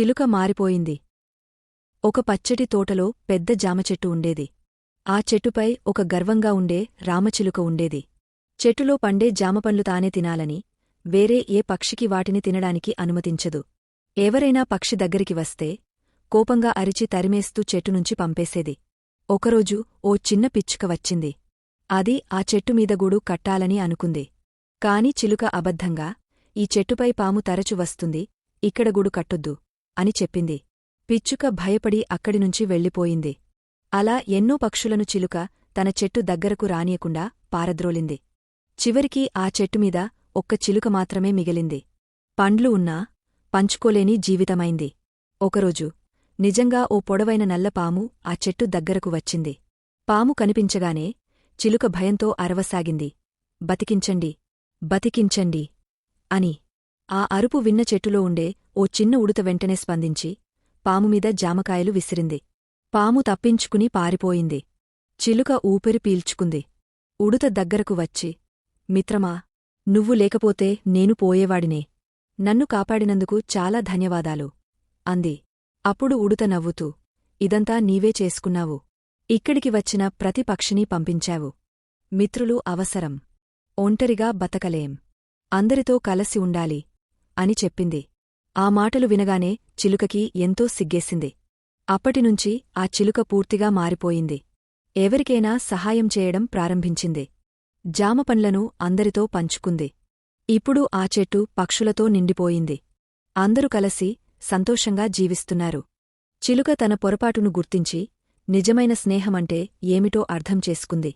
చిలుక మారిపోయింది. ఒక పచ్చటి తోటలో పెద్ద జామచెట్టు ఉండేది. ఆ చెట్టుపై ఒక గర్వంగా ఉండే రామచిలుక ఉండేది. చెట్టులో పండే జామపండ్లు తానే తినాలని వేరే ఏ పక్షికి వాటిని తినడానికి అనుమతించదు. ఎవరైనా పక్షి దగ్గరికి వస్తే కోపంగా అరిచి తరిమేస్తూ చెట్టునుంచి పంపేసేది. ఒకరోజు ఓ చిన్న పిచ్చుక వచ్చింది. అది ఆ చెట్టుమీద గూడు కట్టాలని అనుకుంది. కాని చిలుక అబద్ధంగా ఈ చెట్టుపై పాము తరచు వస్తుంది ఇక్కడ గూడు కట్టొద్దు. అని చెప్పింది. పిచ్చుక భయపడి అక్కడినుంచి వెళ్ళిపోయింది. అలా ఎన్నో పక్షులను చిలుక తన చెట్టు దగ్గరకు రానియకుండా పారద్రోలింది. చివరికి ఆ చెట్టుమీద ఒక్క చిలుక మాత్రమే మిగిలింది. పండ్లు ఉన్నా పంచుకోలేని జీవితమైంది. ఒకరోజు నిజంగా ఓ పొడవైన నల్లపాము ఆ చెట్టు దగ్గరకు వచ్చింది. పాము కనిపించగానే చిలుక భయంతో అరవసాగింది. బతికించండి. బతికించండి. అని ఆ అరుపు విన్న చెట్టులో ఉండే ఓ చిన్న ఉడుత వెంటనే స్పందించి పాముమీద జామకాయలు విసిరింది. పాము తప్పించుకుని పారిపోయింది. చిలుక ఊపిరి పీల్చుకుంది. ఉడుత దగ్గరకు వచ్చి మిత్రమా నువ్వు లేకపోతే నేను పోయేవాడినే. నన్ను కాపాడినందుకు చాలా ధన్యవాదాలు అంది. అప్పుడు ఉడుత నవ్వుతూ ఇదంతా నీవే చేసుకున్నావు. ఇక్కడికి వచ్చిన ప్రతి పక్షిని పంపించావు. మిత్రులు అవసరం. ఒంటరిగా బతకలేం. అందరితో కలసి ఉండాలి. అని చెప్పింది. ఆ మాటలు వినగానే చిలుకకి ఎంతో సిగ్గేసింది. అప్పటినుంచి ఆ చిలుక పూర్తిగా మారిపోయింది. ఎవరికైనా సహాయం చేయడం ప్రారంభించింది. జామపండ్లను అందరితో పంచుకుంది. ఇప్పుడు ఆ చెట్టు పక్షులతో నిండిపోయింది. అందరూ కలసి సంతోషంగా జీవిస్తున్నారు. చిలుక తన పొరపాటును గుర్తించి నిజమైన స్నేహమంటే ఏమిటో అర్థం చేసుకుంది.